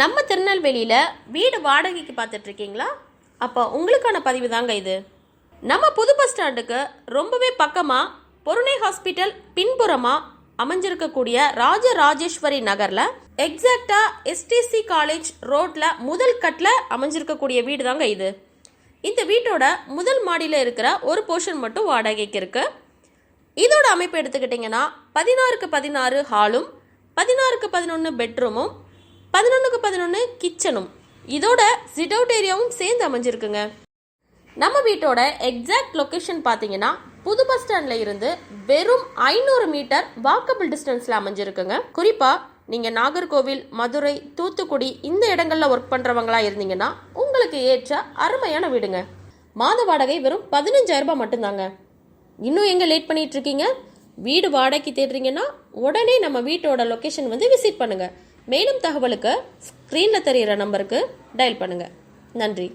நம்ம திருநெல்வேலியில் வீடு வாடகைக்கு பார்த்துட்ருக்கீங்களா? அப்போ உங்களுக்கான பதிவு தாங்க இது. நம்ம புது பஸ் ஸ்டாண்டுக்கு ரொம்பவே பக்கமாக பொருணை ஹாஸ்பிட்டல் பின்புறமாக அமைஞ்சிருக்கக்கூடிய ராஜ ராஜேஸ்வரி நகரில் எக்ஸாக்டாக எஸ்டிசி காலேஜ் ரோட்டில் முதல் கட்டில் அமைஞ்சிருக்கக்கூடிய வீடு தாங்க இது. இந்த வீட்டோட முதல் மாடியில் இருக்கிற ஒரு போர்ஷன் மட்டும் வாடகைக்கு இருக்குது இதோட அமைப்பு எடுத்துக்கிட்டிங்கன்னா பதினாறுக்கு பதினாறு ஹாலும் பதினாறுக்கு பதினொன்று பெட்ரூமும் பதினொன்றுக்கு பதினொன்று கிச்சனும். இதோட சிட் அவுட் ஏரியாவும் சேர்ந்து அமைஞ்சிருக்குங்க. நம்ம வீட்டோட எக்ஸாக்ட் லொக்கேஷன் பார்த்தீங்கன்னா புது பஸ் ஸ்டாண்ட்ல இருந்து வெறும் ஐநூறு மீட்டர் வாக்கபிள் டிஸ்டன்ஸ்ல அமைஞ்சிருக்குங்க. குறிப்பா நீங்க நாகர்கோவில் மதுரை தூத்துக்குடி இந்த இடங்கள்ல ஒர்க் பண்றவங்களா இருந்தீங்கன்னா உங்களுக்கு ஏற்ற அருமையான வீடுங்க. மாத வாடகை வெறும் பதினஞ்சாயிரம் ரூபாய் மட்டும்தாங்க. இன்னும் எங்க லேட் பண்ணிட்டு இருக்கீங்க? வீடு வாடகைக்கு தேடுறீங்கன்னா உடனே நம்ம வீட்டோட லொக்கேஷன் வந்து விசிட் பண்ணுங்க. மேலும் தகவலுக்கு ஸ்க்ரீனில் தெரிகிற நம்பருக்கு டயல் பண்ணுங்கள் நன்றி.